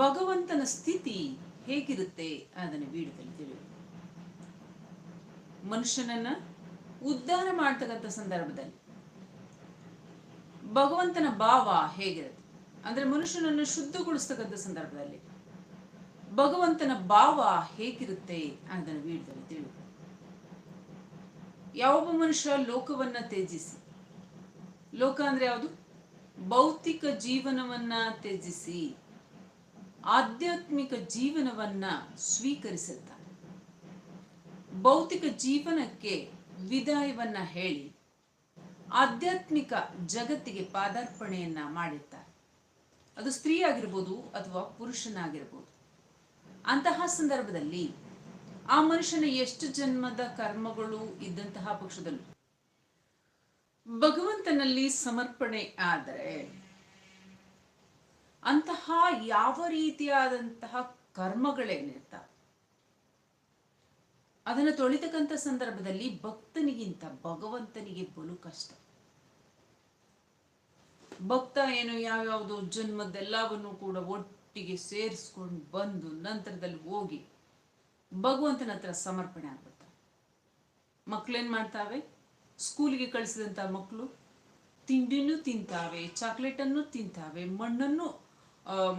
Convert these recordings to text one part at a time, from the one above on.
ಭಗವಂತನ ಸ್ಥಿತಿ ಹೇಗಿರುತ್ತೆ ಅದನ್ನು ವೀಡಿಯೋದಲ್ಲಿ ತಿಳಿಯೋದು ಮನುಷ್ಯನನ್ನ ಉದ್ಧಾರ ಮಾಡ್ತಕ್ಕಂಥ ಸಂದರ್ಭದಲ್ಲಿ ಭಗವಂತನ ಭಾವ ಹೇಗಿರುತ್ತೆ? ಅಂದ್ರೆ ಮನುಷ್ಯನನ್ನು ಶುದ್ಧಗೊಳಿಸ್ತಕ್ಕಂಥ ಸಂದರ್ಭದಲ್ಲಿ ಭಗವಂತನ ಭಾವ ಹೇಗಿರುತ್ತೆ ಅದನ್ನು ವೀಡಿಯೋದಲ್ಲಿ ತಿಳಿಯೋದು ಯಾವೊಬ್ಬ ಮನುಷ್ಯ ಲೋಕವನ್ನ ತ್ಯಜಿಸಿ, ಲೋಕ ಅಂದ್ರೆ ಯಾವುದು? ಭೌತಿಕ ಜೀವನವನ್ನ ತ್ಯಜಿಸಿ ಆಧ್ಯಾತ್ಮಿಕ ಜೀವನವನ್ನ ಸ್ವೀಕರಿಸುತ್ತಾನೆ ಭೌತಿಕ ಜೀವನಕ್ಕೆ ವಿದಾಯವನ್ನ ಹೇಳಿ, ಆಧ್ಯಾತ್ಮಿಕ ಜಗತ್ತಿಗೆ ಪಾದಾರ್ಪಣೆಯನ್ನ ಮಾಡಿರ್ತಾರೆ ಅದು ಸ್ತ್ರೀ ಆಗಿರ್ಬೋದು ಅಥವಾ ಪುರುಷನಾಗಿರ್ಬೋದು. ಅಂತಹ ಸಂದರ್ಭದಲ್ಲಿ ಆ ಮನುಷ್ಯನ ಎಷ್ಟು ಜನ್ಮದ ಕರ್ಮಗಳು ಇದ್ದಂತಹ ಪಕ್ಷದಲ್ಲೂ ಭಗವಂತನಲ್ಲಿ ಸಮರ್ಪಣೆ ಆದರೆ ಅಂತಹ ಯಾವ ರೀತಿಯಾದಂತಹ ಕರ್ಮಗಳೇನಿರ್ತಾವ? ಅದನ್ನು ತೊಳಿತಕ್ಕಂಥ ಸಂದರ್ಭದಲ್ಲಿ ಭಕ್ತನಿಗಿಂತ ಭಗವಂತನಿಗೆ ಬಲು ಕಷ್ಟ. ಭಕ್ತ ಏನು ಯಾವ್ಯಾವುದೋ ಜನ್ಮದೆಲ್ಲವನ್ನು ಕೂಡ ಒಟ್ಟಿಗೆ ಸೇರಿಸ್ಕೊಂಡು ಬಂದು ನಂತರದಲ್ಲಿ ಹೋಗಿ ಭಗವಂತನ ಹತ್ರ ಸಮರ್ಪಣೆ ಆಗ್ಬಿಡ್ತಾರೆ. ಮಕ್ಳೇನ್ ಮಾಡ್ತಾವೆ? ಸ್ಕೂಲಿಗೆ ಕಳಿಸಿದಂಥ ಮಕ್ಕಳು ತಿಂಡಿನೂ ತಿಂತಾವೆ, ಚಾಕ್ಲೇಟನ್ನು ತಿಂತಾವೆ, ಮಣ್ಣನ್ನು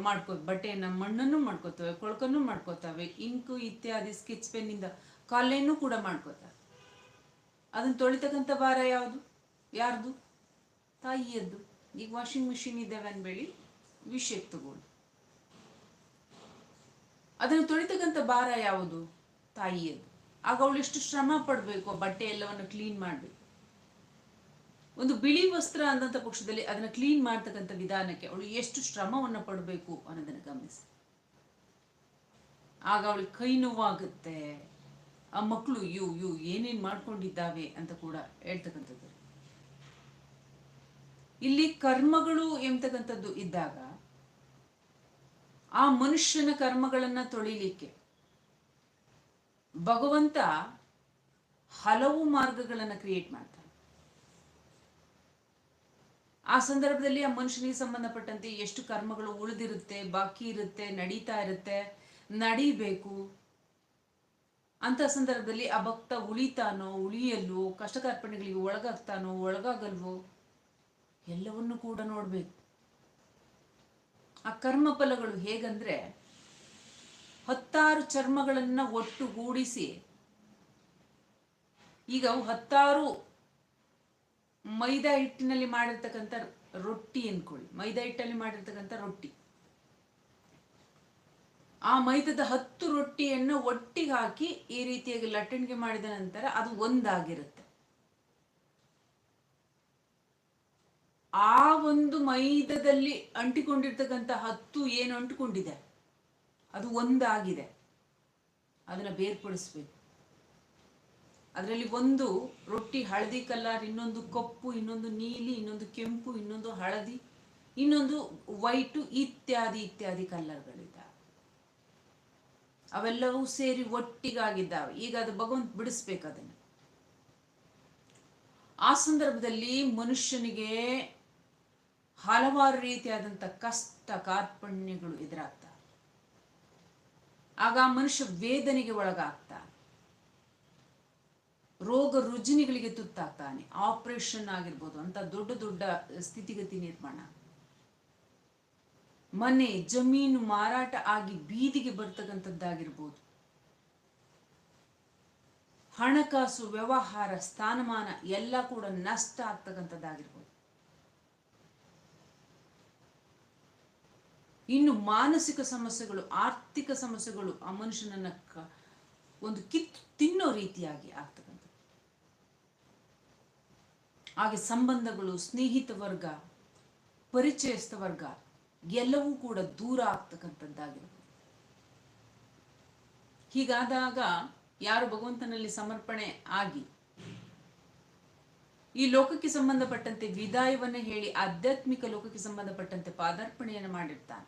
ಮಾಡ್ಕೋ ಬಟ್ಟೆಯನ್ನು ಮಣ್ಣನ್ನು ಮಾಡ್ಕೋತವೆ, ಕೊಳಕನ್ನು ಮಾಡ್ಕೋತಾವೆ, ಇಂಕು ಇತ್ಯಾದಿ ಸ್ಕೆಚ್ ಪೆನ್ನಿಂದ ಕಾಲೆಯನ್ನು ಕೂಡ ಮಾಡ್ಕೋತಾರೆ ಅದನ್ನ ತೊಳಿತಕ್ಕಂಥ ಭಾರ ಯಾವುದು? ಯಾರ್ದು? ತಾಯಿಯದ್ದು. ಈಗ ವಾಷಿಂಗ್ ಮಿಷಿನ್ ಇದ್ದಾವೆ ಅನ್ಬೇಡಿ ವಿಷಯಕ್ಕೆ ತಗೊಂಡು ಅದನ್ನು ತೊಳಿತಕ್ಕಂಥ ಭಾರ ಯಾವುದು? ತಾಯಿಯದ್ದು. ಆಗ ಅವಳು ಎಷ್ಟು ಶ್ರಮ ಪಡಬೇಕು ಬಟ್ಟೆ ಎಲ್ಲವನ್ನು ಕ್ಲೀನ್ ಮಾಡಬೇಕು. ಒಂದು ಬಿಳಿ ವಸ್ತ್ರ ಅಂದಂಥ ಪಕ್ಷದಲ್ಲಿ ಅದನ್ನ ಕ್ಲೀನ್ ಮಾಡ್ತಕ್ಕಂಥ ವಿಧಾನಕ್ಕೆ ಅವಳು ಎಷ್ಟು ಶ್ರಮವನ್ನು ಪಡಬೇಕು ಅನ್ನೋದನ್ನು ಗಮನಿಸಿ. ಆಗ ಅವಳಿಗೆ ಕೈ ನೋವಾಗುತ್ತೆ. ಆ ಮಕ್ಕಳು ಯು ಯು, ಏನೇನ್ ಮಾಡ್ಕೊಂಡಿದ್ದಾವೆ? ಅಂತ ಕೂಡ ಹೇಳ್ತಕ್ಕಂಥದ್ದು. ಇಲ್ಲಿ ಕರ್ಮಗಳು ಎಂಬತಕ್ಕಂಥದ್ದು ಇದ್ದಾಗ, ಆ ಮನುಷ್ಯನ ಕರ್ಮಗಳನ್ನ ತೊಳಿಲಿಕ್ಕೆ ಭಗವಂತ ಹಲವು ಮಾರ್ಗಗಳನ್ನ ಕ್ರಿಯೇಟ್ ಮಾಡ್ತಾನೆ. ಆ ಸಂದರ್ಭದಲ್ಲಿ ಆ ಮನುಷ್ಯನಿಗೆ ಸಂಬಂಧಪಟ್ಟಂತೆ ಎಷ್ಟು ಕರ್ಮಗಳು ಉಳಿದಿರುತ್ತೆ, ಬಾಕಿ ಇರುತ್ತೆ, ನಡೀತಾ ಇರುತ್ತೆ, ನಡಿಬೇಕು. ಅಂತ ಸಂದರ್ಭದಲ್ಲಿ ಆ ಭಕ್ತ ಉಳಿತಾನೋ, ಉಳಿಯಲ್ವೋ, ಕಷ್ಟಕರ್ಪಣೆಗಳಿಗೆ ಒಳಗಾಗ್ತಾನೋ, ಒಳಗಾಗಲ್ವೋ, ಎಲ್ಲವನ್ನು ಕೂಡ ನೋಡ್ಬೇಕು. ಆ ಕರ್ಮ ಫಲಗಳು ಹೇಗಂದ್ರೆ ಹತ್ತಾರು ಚರ್ಮಗಳನ್ನ ಒಟ್ಟುಗೂಡಿಸಿ ಈಗ ಹತ್ತಾರು ಮೈದಾ ಹಿಟ್ಟಿನಲ್ಲಿ ಮಾಡಿರ್ತಕ್ಕಂಥ ರೊಟ್ಟಿ ಅನ್ಕೊಳ್ಳಿ. ಮೈದಾ ಹಿಟ್ಟಲ್ಲಿ ಮಾಡಿರ್ತಕ್ಕಂಥ ರೊಟ್ಟಿ. ಆ ಮೈದದ ಹತ್ತು ರೊಟ್ಟಿಯನ್ನು ಒಟ್ಟಿಗೆ ಹಾಕಿ ಈ ರೀತಿಯಾಗಿ ಲಟ್ಟಣಿಗೆ ಮಾಡಿದ ನಂತರ ಅದು ಒಂದಾಗಿರುತ್ತೆ. ಆ ಒಂದು ಮೈದದಲ್ಲಿ ಅಂಟಿಕೊಂಡಿರ್ತಕ್ಕಂಥ ಹತ್ತು ಏನು ಅಂಟಿಕೊಂಡಿದೆ? ಅದು ಒಂದಾಗಿದೆ. ಅದನ್ನ ಬೇರ್ಪಡಿಸ್ಬೇಕು. ಅದರಲ್ಲಿ ಒಂದು ರೊಟ್ಟಿ, ಹಳದಿ ಕಲರ್ ಇನ್ನೊಂದು ಕಪ್ಪು, ಇನ್ನೊಂದು ನೀಲಿ, ಇನ್ನೊಂದು ಕೆಂಪು, ಇನ್ನೊಂದು ಹಳದಿ, ಇನ್ನೊಂದು ವೈಟು, ಇತ್ಯಾದಿ ಇತ್ಯಾದಿ ಕಲ್ಲರ್ಗಳಿದ್ದಾವೆ. ಅವೆಲ್ಲವೂ ಸೇರಿ ಒಟ್ಟಿಗಾಗಿದ್ದಾವೆ. ಈಗ ಅದು ಭಗವಂತ ಬಿಡಿಸ್ಬೇಕು ಅದನ್ನು. ಆ ಸಂದರ್ಭದಲ್ಲಿ ಮನುಷ್ಯನಿಗೆ ಹಲವಾರು ರೀತಿಯಾದಂಥ ಕಷ್ಟ, ಕಾರ್ಪಣ್ಯಗಳು ಎದುರಾಗ್ತವೆ. ಆಗ ಮನುಷ್ಯ ವೇದನೆಗೆ ಒಳಗಾಗ್ತಾನೆ. ರೋಗ ರುಜಿನಿಗಳಿಗೆ ತುತ್ತಾಗ್ತಾನೆ. ಆಪರೇಷನ್ ಆಗಿರ್ಬೋದು, ಅಂತ ದೊಡ್ಡ ದೊಡ್ಡ ಸ್ಥಿತಿಗತಿ ನಿರ್ಮಾಣ. ಮನೆ, ಜಮೀನು ಮಾರಾಟ ಆಗಿ ಬೀದಿಗೆ ಬರ್ತಕ್ಕಂಥದ್ದಾಗಿರ್ಬೋದು. ಹಣಕಾಸು, ವ್ಯವಹಾರ, ಸ್ಥಾನಮಾನ ಎಲ್ಲ ಕೂಡ ನಷ್ಟ ಆಗ್ತಕ್ಕಂಥದ್ದಾಗಿರ್ಬೋದು. ಇನ್ನು ಮಾನಸಿಕ ಸಮಸ್ಯೆಗಳು, ಆರ್ಥಿಕ ಸಮಸ್ಯೆಗಳು ಆ ಮನುಷ್ಯನನ್ನ ಒಂದು ಕಿತ್ತು ತಿನ್ನೋ ರೀತಿಯಾಗಿ ಆಗ್ತಕ್ಕಂಥದ್ದು. ಹಾಗೆ ಸಂಬಂಧಗಳು, ಸ್ನೇಹಿತ ವರ್ಗ, ಪರಿಚಯಸ್ಥ ವರ್ಗ ಎಲ್ಲವೂ ಕೂಡ ದೂರ ಆಗ್ತಕ್ಕಂಥದ್ದಾಗಿರುತ್ತೆ. ಹೀಗಾದಾಗ ಯಾರು ಭಗವಂತನಲ್ಲಿ ಸಮರ್ಪಣೆ ಆಗಿ ಈ ಲೋಕಕ್ಕೆ ಸಂಬಂಧಪಟ್ಟಂತೆ ವಿದಾಯವನ್ನ ಹೇಳಿ ಆಧ್ಯಾತ್ಮಿಕ ಲೋಕಕ್ಕೆ ಸಂಬಂಧಪಟ್ಟಂತೆ ಪಾದಾರ್ಪಣೆಯನ್ನು ಮಾಡಿರ್ತಾನೆ.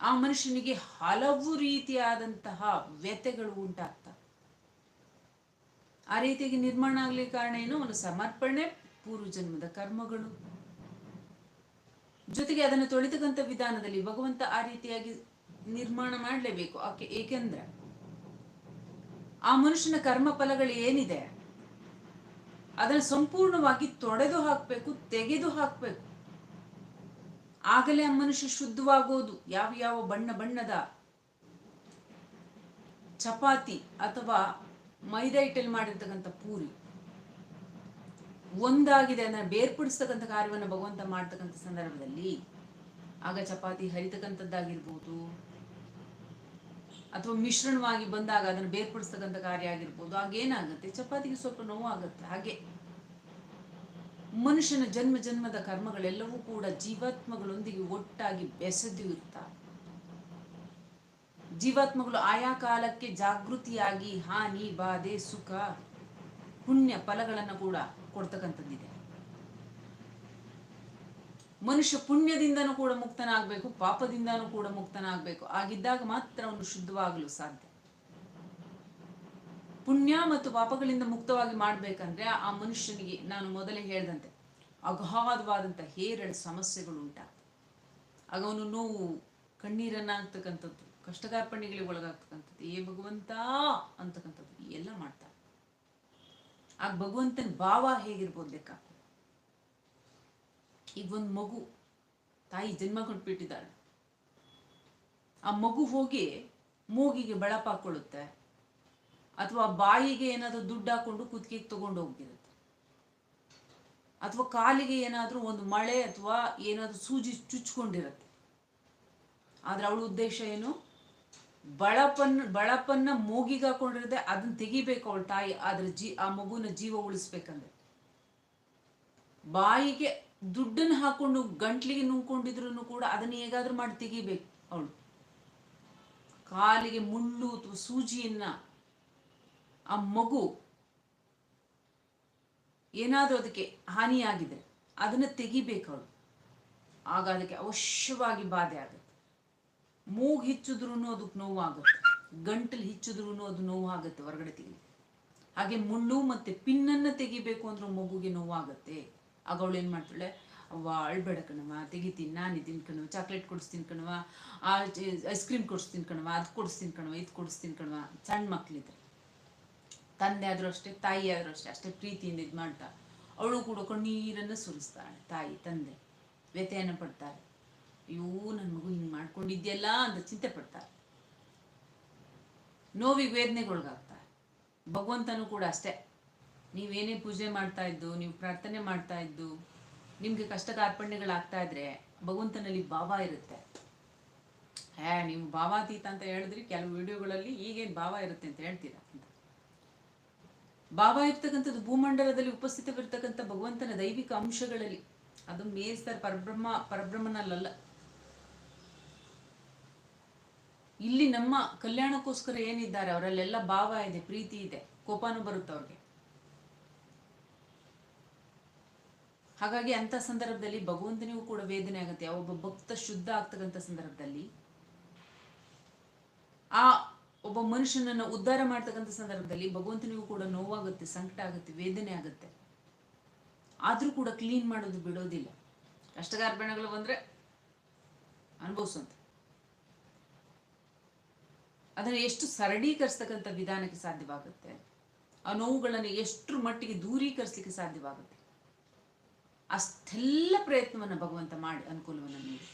ಆ ಮನುಷ್ಯನಿಗೆ ಹಲವು ರೀತಿಯಾದಂತಹ ವ್ಯತೆಗಳು ಉಂಟಾಗ್ತವೆ. ಆ ರೀತಿಯಾಗಿ ನಿರ್ಮಾಣ ಆಗಲಿ ಕಾರಣ ಏನು? ಒಂದು ಸಮರ್ಪಣೆ ಪೂರ್ವ ಜನ್ಮದ ಕರ್ಮಗಳು. ಜೊತೆಗೆ ಅದನ್ನು ತೊಳಿತಕ್ಕಂಥ ವಿಧಾನದಲ್ಲಿ ಭಗವಂತ ಆ ರೀತಿಯಾಗಿ ನಿರ್ಮಾಣ ಮಾಡಲೇಬೇಕು. ಆಕೆ ಏಕೆಂದ್ರೆ ಆ ಮನುಷ್ಯನ ಕರ್ಮ ಫಲಗಳು ಏನಿದೆ? ಅದನ್ನು ಸಂಪೂರ್ಣವಾಗಿ ತೊಡೆದು ಹಾಕಬೇಕು, ತೆಗೆದು ಹಾಕಬೇಕು. ಆಗಲೇ ಆ ಮನುಷ್ಯ ಶುದ್ಧವಾಗೋದು. ಯಾವ ಯಾವ ಬಣ್ಣ ಬಣ್ಣದ ಚಪಾತಿ ಅಥವಾ ಮೈದಾ ಹಿಟ್ಟಲ್ಲಿ ಮಾಡಿರ್ತಕ್ಕಂಥ ಪೂರಿ. ಒಂದಾಗಿದೆ ಅಂದ್ರೆ ಬೇರ್ಪಡಿಸ್ತಕ್ಕಂಥ ಕಾರ್ಯವನ್ನು ಭಗವಂತ ಮಾಡ್ತಕ್ಕಂಥ ಸಂದರ್ಭದಲ್ಲಿ ಆಗ ಚಪಾತಿ ಹರಿತಕ್ಕಂಥದ್ದಾಗಿರ್ಬೋದು, ಅಥವಾ ಮಿಶ್ರಣವಾಗಿ ಬಂದಾಗ ಅದನ್ನು ಬೇರ್ಪಡಿಸ್ತಕ್ಕಂಥ ಕಾರ್ಯ ಆಗಿರ್ಬೋದು, ಹಾಗೇನಾಗುತ್ತೆ? ಚಪಾತಿಗೆ ಸ್ವಲ್ಪ ನೋವು ಆಗುತ್ತೆ ಹಾಗೆ ಮನುಷ್ಯನ ಜನ್ಮ ಜನ್ಮದ ಕರ್ಮಗಳೆಲ್ಲವೂ ಕೂಡ ಜೀವಾತ್ಮಗಳೊಂದಿಗೆ ಒಟ್ಟಾಗಿ ಬೆಸೆದು ಜೀವಾತ್ಮಗಳು ಆಯಾ ಕಾಲಕ್ಕೆ ಜಾಗೃತಿಯಾಗಿ ಹಾನಿ ಬಾಧೆ ಸುಖ, ಪುಣ್ಯ ಫಲಗಳನ್ನು ಕೂಡ ಕೊಡ್ತಕ್ಕಂಥದ್ದಿದೆ. ಮನುಷ್ಯ ಪುಣ್ಯದಿಂದನೂ ಕೂಡ ಮುಕ್ತನಾಗಬೇಕು, ಪಾಪದಿಂದನೂ ಕೂಡ ಮುಕ್ತನಾಗಬೇಕು. ಆಗಿದ್ದಾಗ ಮಾತ್ರ ಅವನು ಶುದ್ಧವಾಗಲು ಸಾಧ್ಯ. ಪುಣ್ಯ ಮತ್ತು ಪಾಪಗಳಿಂದ ಮುಕ್ತವಾಗಿ ಮಾಡಬೇಕಂದ್ರೆ ಆ ಮನುಷ್ಯನಿಗೆ ನಾನು ಮೊದಲೇ ಹೇಳಿದಂತೆ, ಅಗಾಧವಾದಂಥ ಹೇರಳ ಸಮಸ್ಯೆಗಳು ಉಂಟಾಗ್ತವೆ. ಆಗ ಅವನು ನೋವು, ಕಣ್ಣೀರನ್ನಾಗ್ತಕ್ಕಂಥದ್ದು ಕಾರ್ಪಣ್ಯಗಳಿಗೆ ಒಳಗಾಗ್ತಕ್ಕಂಥದ್ದು. ಏ ಭಗವಂತ ಅಂತಕ್ಕಂಥದ್ದು. ಎಲ್ಲ ಮಾಡ್ತಾರೆ. ಆಗ ಭಗವಂತನ ಭಾವ ಹೇಗಿರ್ಬೋದು ಲೆಕ್ಕ? ಈಗ ಒಂದು ಮಗು, ತಾಯಿ ಜನ್ಮ ಕೊಟ್ಬಿಟ್ಟಿದ್ದಾಳೆ ಆ ಮಗು ಹೋಗಿ ಮೂಗಿಗೆ ಬೆಳಪ ಹಾಕೊಳ್ಳುತ್ತೆ. ಅಥವಾ ಬಾಯಿಗೆ ಏನಾದರೂ ದುಡ್ಡು ಹಾಕೊಂಡು ಕುತ್ತಿಗೆಗೆ ತಗೊಂಡು ಹೋಗಿರುತ್ತೆ ಅಥವಾ ಕಾಲಿಗೆ ಏನಾದರೂ ಒಂದು ಮಳೆ ಅಥವಾ ಏನಾದರೂ ಸೂಜಿ ಚುಚ್ಕೊಂಡಿರುತ್ತೆ. ಆದ್ರೆ ಅವಳ ಉದ್ದೇಶ ಏನು? ಬಳಪನ್ನ ಬಳಪನ್ನ ಮೂಗಿಗೆ ಹಾಕೊಂಡಿರದೆ, ಅದನ್ನ ತೆಗಿಬೇಕು ಅವಳ ತಾಯಿ. ಅದ್ರ ಜೀ, ಆ ಮಗುನ ಜೀವ ಉಳಿಸ್ಬೇಕಂದ್ರೆ. ಬಾಯಿಗೆ ದುಡ್ಡನ್ನು ಹಾಕೊಂಡು ಗಂಟ್ಲಿಗೆ ನುಂಗ್ಕೊಂಡಿದ್ರು ಕೂಡ ಅದನ್ನ ಹೇಗಾದ್ರೂ ಮಾಡಿ ತೆಗಿಬೇಕು ಅವಳು. ಕಾಲಿಗೆ ಮುಳ್ಳು ಸೂಜಿಯನ್ನ ಆ ಮಗು ಏನಾದರೂ ಅದಕ್ಕೆ ಹಾನಿಯಾಗಿದೆ, ಅದನ್ನ ತೆಗಿಬೇಕು ಅವಳು. ಆಗ ಅದಕ್ಕೆ ಅವಶ್ಯವಾಗಿ ಬಾಧೆ ಆಗುತ್ತೆ. ಮೂಗು ಹಿಚ್ಚಿದ್ರೂ ಅದಕ್ಕೆ ನೋವಾಗುತ್ತೆ. ಗಂಟಲು ಹಿಚ್ಚಿದ್ರೂ ಅದು ನೋವಾಗುತ್ತೆ ಹೊರಗಡೆ ತೆಗಿ ಹಾಗೆ ಮುಳ್ಳು ಮತ್ತೆ ಪಿನ್ನನ್ನು ತೆಗಿಬೇಕು ಅಂದ್ರೆ ಮಗುಗೆ ನೋವಾಗುತ್ತೆ. ಆಗ ಅವಳು ಏನು ಮಾಡ್ತಾಳೆ? ಅವ್ವ, ಅಳ್ಬೇಡ ಕಣವ ತೆಗಿತೀನಿ ನಾನಿದ್ದೀನಿ ಕಣವ ಚಾಕ್ಲೇಟ್ ಕೊಡಿಸ್ತೀನಿ ಕಣವ ಐಸ್ ಕ್ರೀಮ್ ಕೊಡಿಸ್ತೀನಿ ಕಣವ ಅದು ಕೊಡಿಸ್ತೀನಿ ಕಣವ ಇದು ಕೊಡಿಸ್ತೀನಿ ಕಣವ ಸಣ್ಣ ಮಕ್ಳಿದ್ರೆ. ತಂದೆ ಆದರೂ ಅಷ್ಟೇ, ತಾಯಿ ಆದರೂ ಅಷ್ಟೇ ಅಷ್ಟೇ ಪ್ರೀತಿಯಿಂದ ಇದು ಮಾಡ್ತಾ, ಅವಳು ಕೂಡ ಕಣ್ಣೀರನ್ನು ಸುರಿಸ್ತಾಳೆ, ತಾಯಿ, ತಂದೆ, ವ್ಯಥೆಯನ್ನು ಪಡ್ತಾರೆ. ಅಯ್ಯೋ ನನ್ನ ಮಗು ಹಿಂಗೆ ಮಾಡ್ಕೊಂಡಿದ್ಯಲ್ಲ ಅಂತ ಚಿಂತೆ ಪಡ್ತಾರೆ. ನೋವಿಗೆ ವೇದನೆಗೊಳಗಾಗ್ತಾರೆ ಭಗವಂತನೂ ಕೂಡ ಅಷ್ಟೇ. ನೀವೇನೇ ಪೂಜೆ ಮಾಡ್ತಾ ಇದ್ದು, ನೀವು ಪ್ರಾರ್ಥನೆ ಮಾಡ್ತಾ ಇದ್ದು, ನಿಮಗೆ ಕಷ್ಟ ಅರ್ಪಣೆಗಳಾಗ್ತಾ ಇದ್ರೆ ಭಗವಂತನಲ್ಲಿ ಭಾವ ಇರುತ್ತೆ. ಹೇ, ನೀವು ಭಾವಾತೀತ ಅಂತ ಹೇಳಿದ್ರಿ, ಕೆಲವು ವಿಡಿಯೋಗಳಲ್ಲಿ ಈಗೇನು ಭಾವ ಇರುತ್ತೆ ಅಂತ ಹೇಳ್ತೀರಾ? ಅಂತ ಭಾವ ಇರ್ತಕ್ಕಂಥದ್ದು ಭೂಮಂಡಲದಲ್ಲಿ ಉಪಸ್ಥಿತವಿರ್ತಕ್ಕಂಥ ಭಗವಂತನ ದೈವಿಕ ಅಂಶಗಳಲ್ಲಿ. ಅದು ಮೇಸ್ತಾರೆ ಪರಬ್ರಹ್ಮ ಪರಬ್ರಹ್ಮನಲ್ಲ ಇಲ್ಲಿ ನಮ್ಮ ಕಲ್ಯಾಣಕ್ಕೋಸ್ಕರ ಏನಿದ್ದಾರೆ, ಅವರಲ್ಲೆಲ್ಲ ಭಾವ ಇದೆ, ಪ್ರೀತಿ ಇದೆ, ಕೋಪನೂ ಬರುತ್ತೆ ಅವ್ರಿಗೆ. ಹಾಗಾಗಿ ಅಂತ ಸಂದರ್ಭದಲ್ಲಿ ಭಗವಂತನಿಗೂ ಕೂಡ ವೇದನೆ ಆಗುತ್ತೆ. ಒಬ್ಬ ಭಕ್ತ ಶುದ್ಧ ಆಗ್ತಕ್ಕಂಥ ಸಂದರ್ಭದಲ್ಲಿ, ಆ ಒಬ್ಬ ಮನುಷ್ಯನನ್ನು ಉದ್ಧಾರ ಮಾಡ್ತಕ್ಕಂಥ ಸಂದರ್ಭದಲ್ಲಿ ಭಗವಂತನಿಗೂ ಕೂಡ ನೋವಾಗುತ್ತೆ, ಸಂಕಟ ಆಗುತ್ತೆ, ವೇದನೆ ಆಗುತ್ತೆ. ಆದ್ರೂ ಕೂಡ ಕ್ಲೀನ್ ಮಾಡೋದು ಬಿಡೋದಿಲ್ಲ. ಕಷ್ಟಗಾರ್ಪಣೆಗಳು ಬಂದ್ರೆ ಅನುಭವಿಸುವಂತ ಅದನ್ನು ಎಷ್ಟು ಸರಳೀಕರಿಸ್ತಕ್ಕಂಥ ವಿಧಾನಕ್ಕೆ ಸಾಧ್ಯವಾಗುತ್ತೆ? ಆ ನೋವುಗಳನ್ನು ಎಷ್ಟು ಮಟ್ಟಿಗೆ ದೂರೀಕರಿಸಲಿಕ್ಕೆ ಸಾಧ್ಯವಾಗುತ್ತೆ? ಅಷ್ಟೆಲ್ಲ ಪ್ರಯತ್ನವನ್ನು ಭಗವಂತ ಮಾಡಿ, ಅನುಕೂಲವನ್ನು ನೀಡಿ.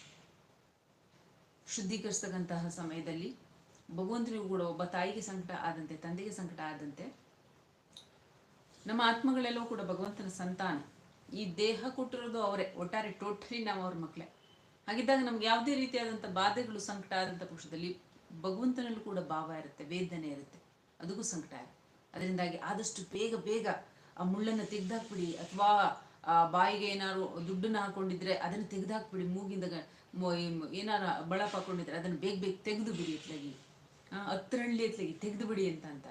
ಶುದ್ಧೀಕರಿಸ್ತಕ್ಕಂತಹ ಸಮಯದಲ್ಲಿ ಭಗವಂತನಿಗೂ ಕೂಡ ಒಬ್ಬ ತಾಯಿಗೆ ಸಂಕಟ ಆದಂತೆ, ತಂದೆಗೆ ಸಂಕಟ ಆದಂತೆ, ನಮ್ಮ ಆತ್ಮಗಳೆಲ್ಲವೂ ಕೂಡ ಭಗವಂತನ ಸಂತಾನ. ಈ ದೇಹ ಕೊಟ್ಟಿರೋದು ಅವರೇ, ಒಟ್ಟಾರೆ ಟೋಟಲಿ ನಾವು ಅವ್ರ ಮಕ್ಕಳೇ ಹಾಗಿದ್ದಾಗ ನಮ್ಗೆ ಯಾವುದೇ ರೀತಿಯಾದಂಥ ಬಾಧೆಗಳು, ಸಂಕಟ ಆದಂಥ ಪಕ್ಷದಲ್ಲಿ ಭಗವಂತನಲ್ಲೂ ಕೂಡ ಭಾವ ಇರುತ್ತೆ, ವೇದನೆ ಇರುತ್ತೆ. ಅದಕ್ಕೂ ಸಂಕಟ ಇರುತ್ತೆ ಅದರಿಂದಾಗಿ ಆದಷ್ಟು ಬೇಗ ಬೇಗ ಆ ಮುಳ್ಳನ್ನು ತೆಗೆದಾಕ್ಬಿಡಿ ಅಥವಾ ಆ ಬಾಯಿಗೆ ಏನಾದ್ರು ದುಡ್ಡನ್ನ ಹಾಕೊಂಡಿದ್ರೆ ಅದನ್ನು ತೆಗೆದಾಕ್ಬಿಡಿ, ಮೂಗಿಂದ ಏನಾರು ಬಳಪ ಹಾಕೊಂಡಿದ್ರೆ ಅದನ್ನು ಬೇಗ ಬೇಗ ತೆಗೆದು ಬಿಡಿ ಎತ್ಲಾಗಿ. ಹತ್ತರಳ್ಳಿ ಎತ್ಲಾಗಿ, ತೆಗೆದು ಬಿಡಿ ಅಂತ ಅಂತ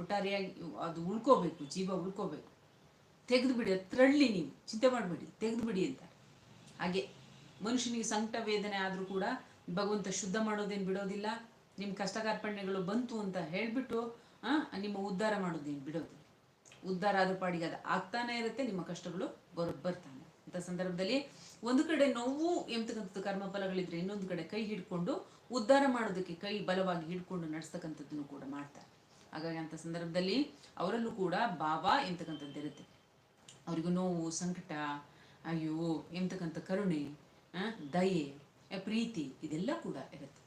ಒಟ್ಟಾರೆಯಾಗಿ ಅದು ಉಳ್ಕೋಬೇಕು, ಜೀವ ಉಳ್ಕೋಬೇಕು. ತೆಗೆದು ಬಿಡಿ ಹತ್ತರಳ್ಳಿ ನೀವು, ಚಿಂತೆ ಮಾಡಬೇಡಿ, ತೆಗೆದು ಬಿಡಿ ಅಂತ ಹಾಗೆ ಮನುಷ್ಯನಿಗೆ ಸಂಕಟ, ವೇದನೆ ಆದರೂ ಕೂಡ ಭಗವಂತ ಶುದ್ಧ ಮಾಡೋದೇನು ಬಿಡೋದಿಲ್ಲ ನಿಮ್ಮ ಕಷ್ಟ ಕಾರ್ಪಣ್ಯಗಳು ಬಂತು ಅಂತ ಹೇಳಿಬಿಟ್ಟು ನಿಮ್ಮ ಉದ್ಧಾರ ಮಾಡೋದೇನು ಬಿಡೋದಿಲ್ಲ. ಉದ್ಧಾರ ಆದ ಪಾಡಿಗೆ ಅದು ಆಗ್ತಾನೆ ಇರುತ್ತೆ, ನಿಮ್ಮ ಕಷ್ಟಗಳು ಬರೋ, ಬರ್ತಾನೆ. ಅಂತ ಸಂದರ್ಭದಲ್ಲಿ ಒಂದು ಕಡೆ ನೋವು ಎಂಬತಕ್ಕಂಥದ್ದು ಕರ್ಮಫಲಗಳಿದ್ರೆ ಇನ್ನೊಂದು ಕಡೆ ಕೈ ಹಿಡ್ಕೊಂಡು ಉದ್ಧಾರ ಮಾಡೋದಕ್ಕೆ ಕೈ ಬಲವಾಗಿ ಹಿಡ್ಕೊಂಡು ನಡೆಸ್ತಕ್ಕಂಥದ್ದನ್ನು ಕೂಡ ಮಾಡ್ತಾರೆ. ಹಾಗಾಗಿ ಅಂತ ಸಂದರ್ಭದಲ್ಲಿ ಅವರಲ್ಲೂ ಕೂಡ ಭಾವ ಎಂತಕ್ಕಂಥದ್ದು ಇರುತ್ತೆ. ಅವರಿಗೂ ನೋವು, ಸಂಕಟ, ಅಯ್ಯೋ ಎಂತಕ್ಕಂಥ ಕರುಣೆ ದಯೆ ಪ್ರೀತಿ ಇದೆಲ್ಲ ಕೂಡ ಇರುತ್ತೆ.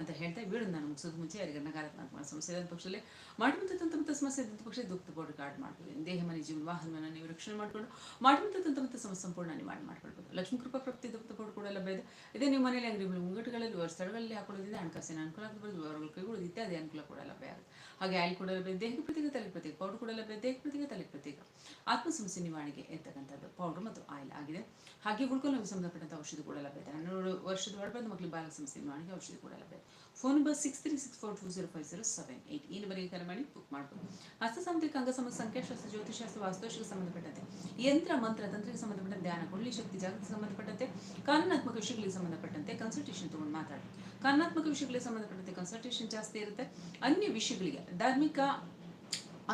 ಅಂತ ಹೇಳ್ತಾ ಬೀಳು ನಾನು ಮುಗಿಸೋದು ಮುಂಚೆ ಅವರಿಗೆ ನಕಾರಾತ್ಮಕ ಸಮಸ್ಯೆ ಇದ್ದ ಪಕ್ಷದಲ್ಲಿ. ಮಾಡುವಂಥ ತಂತ್ರಮಂತ ಸಮಸ್ಯೆ ಇದ್ದ ಪಕ್ಷ ದುಃಖ ಬೋರ್ಡ್ ಕಾರ್ಡ್ ಮಾಡ್ಕೊಳ್ಳಿ ದೇಹ, ಮನೆ, ಜೀವನ ವಾಹನವನ್ನು ನೀವು ರಕ್ಷಣೆ ಮಾಡಿಕೊಂಡು ಮಾಡುವಂಥ ತಂತ್ರಮಂತ ಸಮಸ್ಯೆ ಸಂಪೂರ್ಣ ನಿವಾರಣೆ ಮಾಡ್ಕೊಳ್ಬೋದು. ಲಕ್ಷ್ಮೀ ಕೃಪಾ ಪ್ರಾಪ್ತಿ ದುಃಖ ಬೋರ್ಡ್ ಕೂಡ ಲಭ್ಯ ಇದೆ. ಇದೇ ನಿಮ್ಮ ಮನೆಯಲ್ಲಿ ಅಂಗಡಿ ಮುಂಗಟ್ಟುಗಳಲ್ಲಿ ಸ್ಥಳಗಳಲ್ಲಿ ಹಾಕೊಳ್ಳೋದಿದೆ ಹಣಕಾಸಿನ ಅನುಕೂಲ ಆಗಬಹುದು ವ್ಯವಹಾರಗಳು ಕೈಗೊಳ್ಳೋದು ಇತ್ಯಾದಿ ಅನುಕೂಲ ಕೂಡ ಲಭ್ಯ ಆಗುತ್ತೆ. ಹಾಗೆ ಆಯಿಲ್ ಕೂಡ ಲಭ್ಯ ದೇಹ ಪ್ರತ್ಯೇಕ ತಲೆ ಪ್ರತ್ಯೇಕ ಪೌಡರ್ ಕೂಡ ಲಭ್ಯ ದೇಹ ಪ್ರತ್ಯೇಕ ತಲೆ ಪ್ರತ್ಯೇಕ. ಆತ್ಮ ಸಮಸ್ಯೆ ನಿವಾರಣೆಗೆ ಇರ್ತಕ್ಕಂಥದ್ದು ಪೌಡರ್ ಮತ್ತು ಆಯಿಲ್ ಆಗಿದೆ. ಹಾಗೆ ಉಳ್ಕೊಳ್ಳೋಕೆ ಸಂಬಂಧಪಟ್ಟಂಥ ಔಷಧಿ ಕೂಡ ಲಭ್ಯ ಇದೆ. ಹನ್ನೆರಡು ವರ್ಷದ ಒಳಪದ ಮಕ್ಕಳಿಗೆ ಬಾಲ ಸಮಸ್ಯೆ ನಿವಾರಣೆಗೆ ಔಷಧಿ ಕೂಡ ಲಭ್ಯ phone number six three six four two zero five zero seven eight ಈ ನಂಬರಿಗೆ ಕರೆ ಮಾಡಿ ಬುಕ್ ಮಾಡ್ಬೋದು. ಹಸ್ತಸಾಂತ್ರಿಕ ಅಂಗಸಮ ಸಂಖ್ಯಾಶಾಸ್ತ್ರ ಜ್ಯೋತಿಷಾಸ್ತ್ರ ವಾಸ್ತುಶಕ್ಕೆ ಸಂಬಂಧಪಟ್ಟಂತೆ. ಯಂತ್ರ, ಮಂತ್ರ, ತಂತ್ರಕ್ಕೆ ಸಂಬಂಧಪಟ್ಟ ಧ್ಯಾನ ಕೊಡಲಿ, ಶಕ್ತಿ, ಜಾಗಕ್ಕೆ ಸಂಬಂಧಪಟ್ಟಂತೆ, ಕಾನೂನಾತ್ಮಕ ವಿಷಯಗಳಿಗೆ ಸಂಬಂಧಪಟ್ಟಂತೆ ಕನ್ಸಲ್ಟೇಷನ್ ತಗೊಂಡು ಮಾತಾಡಿ ಕಾನೂನಾತ್ಮಕ ವಿಷಯಗಳಿಗೆ ಸಂಬಂಧಪಟ್ಟಂತೆ ಕನ್ಸಲ್ಟೇಷನ್ ಜಾಸ್ತಿ ಇರುತ್ತೆ. ಅನ್ಯ ವಿಷಯಗಳಿಗೆ, ಧಾರ್ಮಿಕ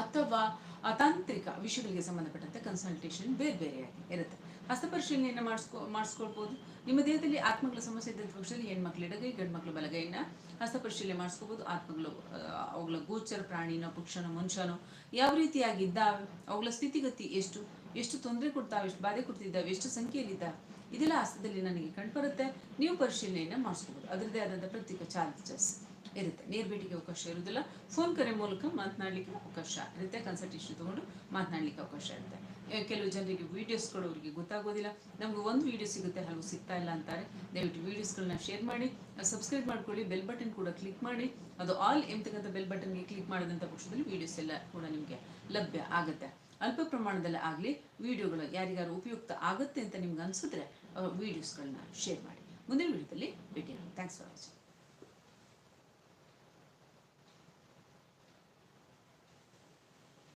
ಅಥವಾ ಅತಾಂತ್ರಿಕ ತಾಂತ್ರಿಕ ವಿಷಯಗಳಿಗೆ ಸಂಬಂಧಪಟ್ಟಂತೆ ಕನ್ಸಲ್ಟೇಷನ್ ಬೇರೆ ಬೇರೆಯಾಗಿ ಇರುತ್ತೆ ಹಸ್ತಪರಿಶೀಲನೆಯನ್ನು ಮಾಡಿಸ್ಕೊ ಮಾಡಿಸ್ಕೊಳ್ಬೋದು. ನಿಮ್ಮ ದೇಹದಲ್ಲಿ ಆತ್ಮಗಳ ಸಮಸ್ಯೆ ಇದ್ದ ಪಕ್ಷದಲ್ಲಿ ಹೆಣ್ಮಕ್ಳು ಎಡಗೈ ಗಂಡ್ಮಕ್ಳು ಬಲಗೈನ ಹಸ್ತಪರಿಶೀಲನೆ ಮಾಡಿಸ್ಕೋಬಹುದು ಆತ್ಮಗಳು ಅವುಗಳ ಗೋಚರ ಪ್ರಾಣಿನೋ, ಪಕ್ಷನೋ, ಮನುಷ್ಯನೋ ಯಾವ ರೀತಿಯಾಗಿದ್ದಾವೆ ಅವುಗಳ ಸ್ಥಿತಿಗತಿ ಎಷ್ಟು ಎಷ್ಟು ತೊಂದರೆ ಕೊಡ್ತಾವೆ, ಎಷ್ಟು ಬಾಧೆ ಕೊಡ್ತಿದ್ದಾವೆ, ಎಷ್ಟು ಸಂಖ್ಯೆಯಲ್ಲಿದ್ದಾವೆ ಇದೆಲ್ಲ ಹಸ್ತದಲ್ಲಿ ನನಗೆ ಕಂಡುಬರುತ್ತೆ ನೀವು ಪರಿಶೀಲನೆಯನ್ನು ಮಾಡಿಸ್ಕೋಬಹುದು ಅದರದೇ ಆದಂಥ ಪ್ರತ್ಯೇಕ ಚಾರ್ಜಸ್ ಇರುತ್ತೆ. ನೇರ ಭೇಟಿಗೆ ಅವಕಾಶ ಇರುವುದಿಲ್ಲ. ಫೋನ್ ಕರೆ ಮೂಲಕ ಮಾತನಾಡಲಿಕ್ಕೆ ಅವಕಾಶ ಇರುತ್ತೆ. ಕನ್ಸಲ್ಟೇಷನ್ ತಗೊಂಡು ಮಾತನಾಡಲಿಕ್ಕೆ ಅವಕಾಶ ಇರುತ್ತೆ. ಕೆಲವು ಜನರಿಗೆ ವೀಡಿಯೋಸ್ಗಳು ಅವರಿಗೆ ಗೊತ್ತಾಗೋದಿಲ್ಲ. ನಮ್ಗೆ ಒಂದು ವಿಡಿಯೋ ಸಿಗುತ್ತೆ, ಹಲವು ಸಿಗ್ತಾ ಇಲ್ಲ ಅಂತಾರೆ. ದಯವಿಟ್ಟು ವೀಡಿಯೋಸ್ಗಳನ್ನ ಶೇರ್ ಮಾಡಿ ಸಬ್ಸ್ಕ್ರೈಬ್ ಮಾಡ್ಕೊಳ್ಳಿ ಬೆಲ್ ಬಟನ್ ಕೂಡ ಕ್ಲಿಕ್ ಮಾಡಿ. ಅದು ಆಲ್ ಎಂತಕ್ಕಂಥ ಬೆಲ್ ಬಟನ್ಗೆ ಕ್ಲಿಕ್ ಮಾಡಿದಂಥ ಪಕ್ಷದಲ್ಲಿ ವೀಡಿಯೋಸ್ ಎಲ್ಲ ಕೂಡ ನಿಮಗೆ ಲಭ್ಯ ಆಗುತ್ತೆ. ಅಲ್ಪ ಪ್ರಮಾಣದಲ್ಲಿ ಆಗಲಿ ವಿಡಿಯೋಗಳು ಯಾರಿಗಾರು ಉಪಯುಕ್ತ ಆಗುತ್ತೆ ಅಂತ ನಿಮ್ಗೆ ಅನಿಸಿದ್ರೆ ವೀಡಿಯೋಸ್ಗಳನ್ನ ಶೇರ್ ಮಾಡಿ. ಮುಂದಿನ ವಿಡಿಯೋದಲ್ಲಿ ಭೇಟಿ ಥ್ಯಾಂಕ್ಸ್ ಫಾರ್ ವಾಚಿಂಗ್